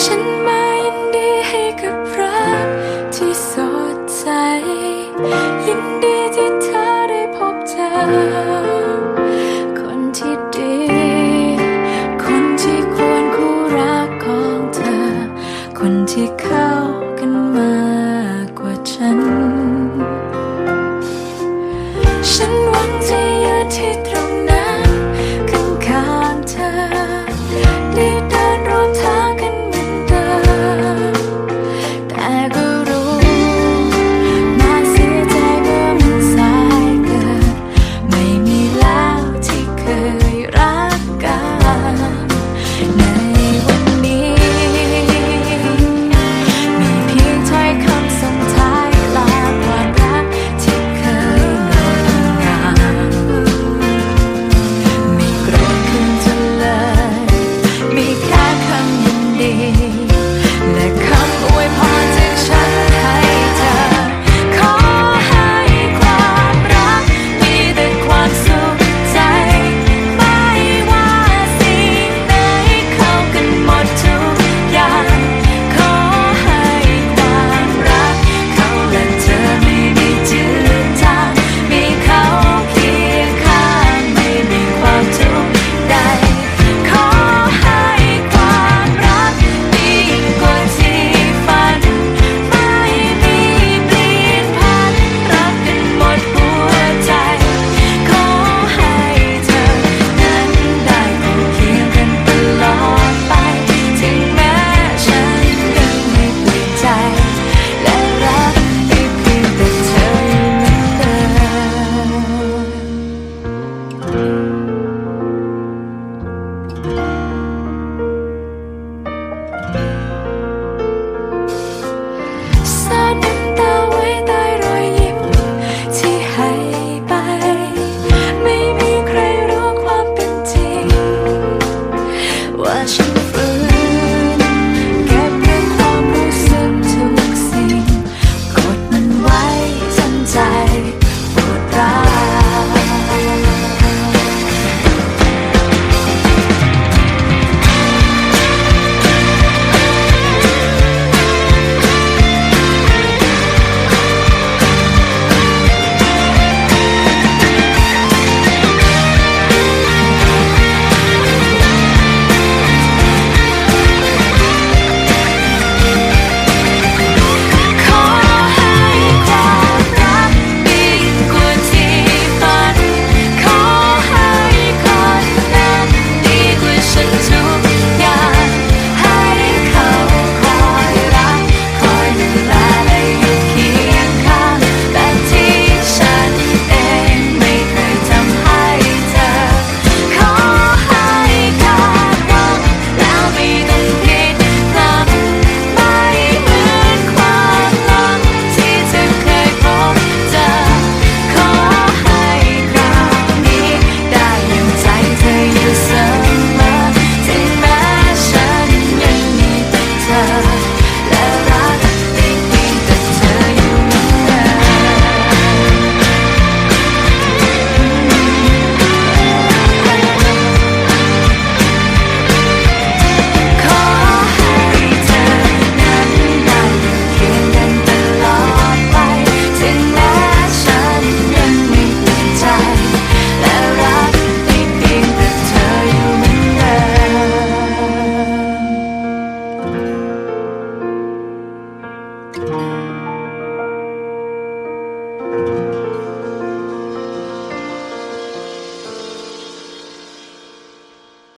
ฉันมายินดีให้กับรักที่สดใส ยินดีที่เธอได้พบเจอ คนที่ดี คนที่ควรคู่รักของเธอ คนที่เข้ากันมากกว่าฉัน ฉันหวังจะยืนที่ตรง